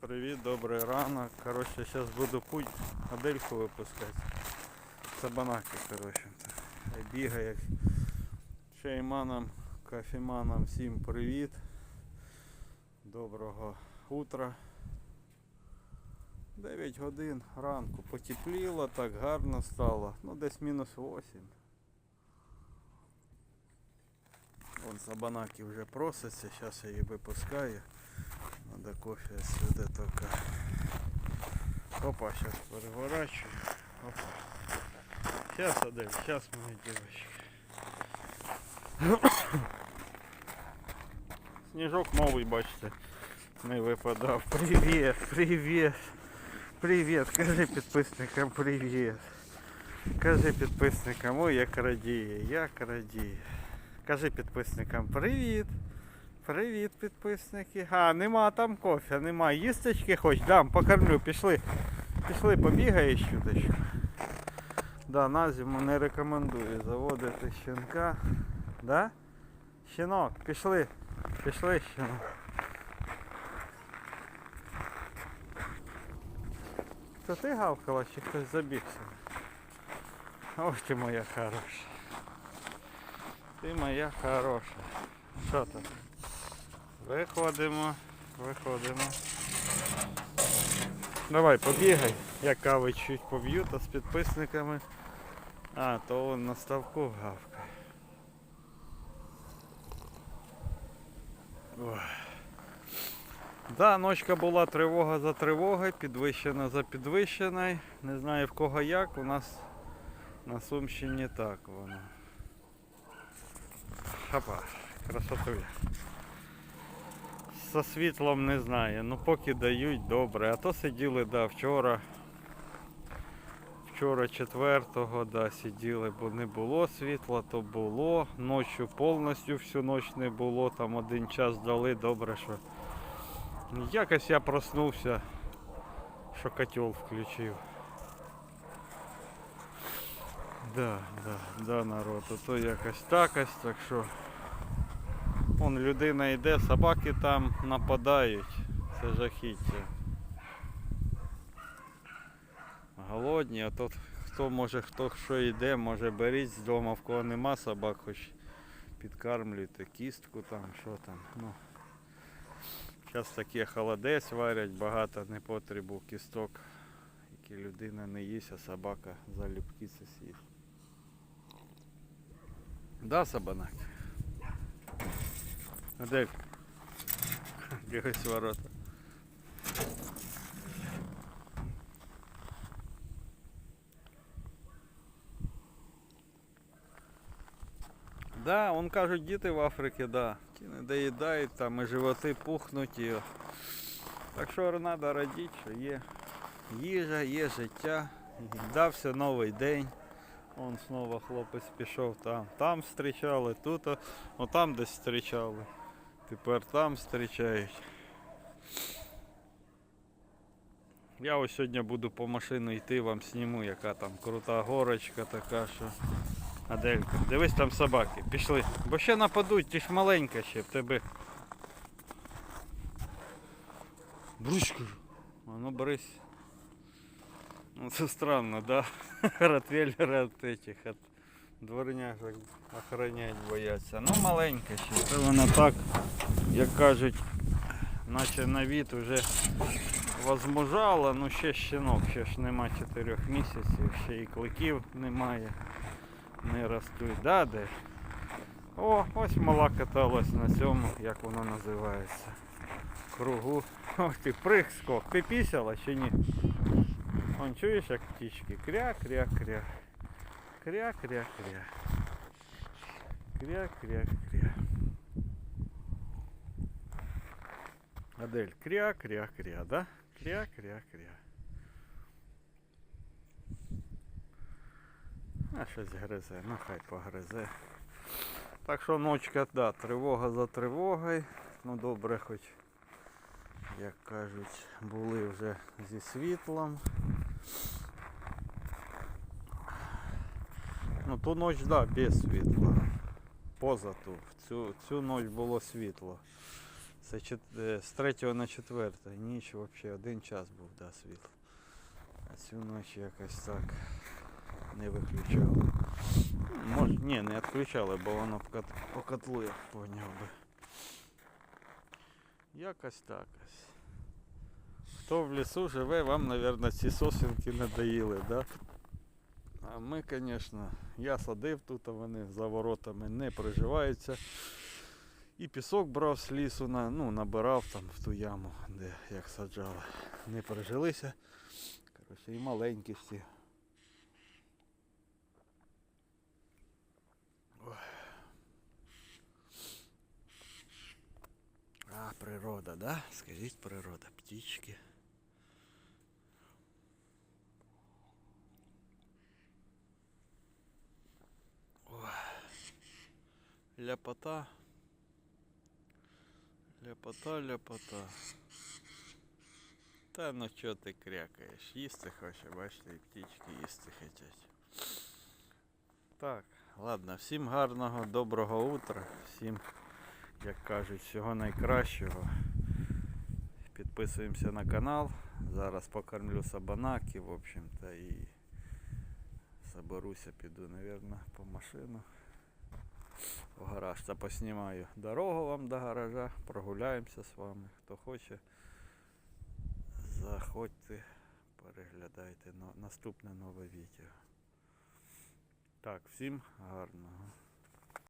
привіт, добрий ранок. Коротше, зараз буду путь модельку випускати. Сабанаки, коротше. Хай Бігає. Чайманам, кофеманам всім привіт. Доброго утра. 9 годин ранку потепліло, так гарно стало. Ну десь мінус 8. Вон сабанаки вже просяться, зараз я її випускаю. Надо кофе сюда только. Опа, сейчас переворачиваю. Опа. Сейчас, Адель, сейчас, моя девочка. Сніжок новий, бачите, не випадав. Привіт, привіт, привіт. Кажи підписникам привіт. Кажи підписникам, ой, як радіє, як радіє. Кажи підписникам привіт. Привіт, підписники. А, нема там кофе, нема. Їсточки хоч, дам, покормлю, пішли. Пішли, побігаєш чуточку. Да, на зиму не рекомендую заводити щенка. Да? Щенок, пішли. Пішли, щенок. Це ти гавкала чи хтось забігся? Ох ти моя хороша. Ти моя хороша. Що там? Виходимо, виходимо. Давай, побігай. Я кави чуть поб'ю, то з підписниками. А, то он на ставку гавкає. Ой. Да, ночка була тривога за тривогою, підвищена за підвищеною. Не знаю в кого як, у нас на Сумщині так воно. Хапа, красотуля. Со світлом не знаю. Ну поки дають добре. А то сиділи, да, вчора. Вчора четвертого, да, сиділи, бо не було світла, то було. Ночі повністю всю ніч не було. Там один час дали, добре, що. Якось я проснувся, що котел включив. Да, да, да, народ, а то якось такось, так що. Вон людина йде, собаки там нападають. Це жахіття. Голодні, а тут хто може, хто що йде, може беріть з дому, в кого нема собак, хоч підкармлюйте кістку там, що там. Ну. Зараз таке холодець варять, багато непотребу кісток, які людина не їсть, а собака залюбки це з'їсть. Да, сабанак? Адель. Бігай ворота. Да, он кажуть, діти в Африці, да. Ті не доїдають там і животи пухнуть. І... Так що треба радіти, що є їжа, є життя. Дався новий день. Он знову хлопець пішов там. Там зустрічали, тут, о, о там десь зустрічали. Тепер там зустрічають. Я ось сьогодні буду по машину йти, вам зніму, яка там крута горочка така, що. Аделька, дивись там собаки, пішли. Бо ще нападуть, ті ж маленька ще в тебе. Бручку. А ну брись. Ну це странно, да? Ротвейлеры от этих, от дворняжок охранять бояться. Ну маленька ще. Це вона так, як кажуть, наче на від вже возмужала, ну ще щенок, ще ж нема 4 місяців, ще і кликів немає, не ростуть. Да, де? О, ось мала каталась на цьому, як воно називається. Кругу. Ох ти, прыг скок. Ти пісяла чи ні? Он чуєш як птички? Кря-кря-кря. Кря-кря-кря. Кря-кря-кря. Адель, кря-кря-кря, да? Кря-кря-кря. А щось гризе, ну хай погризе. Так що ночка, да, тривога за тривогою. Ну добре хоч, як кажуть, були вже зі світлом. Ну ту ніч, да, без світла. Поза ту. Цю, цю ніч було світло. Це чет- е, з 3 на 4. Ніч взагалі один час був, да, світло. А цю ніч якось так не виключали. Може, ні, не відключали, бо воно по кот- по котлу я поняв би. Якось так. Хто в лісу живе, вам, мабуть, ці сосенки надоїли, да? А ми, звісно, я садив тут, а вони за воротами не приживаються. І пісок брав з лісу, на, ну, набирав там в ту яму, де як саджали. Не прижилися. Коротше, і маленькі всі. А, природа, да? Скажіть природа, птічки. Ляпота. Ляпота, ляпота. Та ну чого ти крякаєш? Їсти хоче, бачите, і птічки їсти хочуть. Так, ладно, всім гарного, доброго утра, всім, як кажуть, всього найкращого. Підписуємося на канал. Зараз покормлю сабанаків, в общем-то, і соберуся, піду, напевно, по машину. В гараж та поснімаю дорогу вам до гаража, прогуляємося з вами. Хто хоче, заходьте, переглядайте наступне нове відео. Так, всім гарного.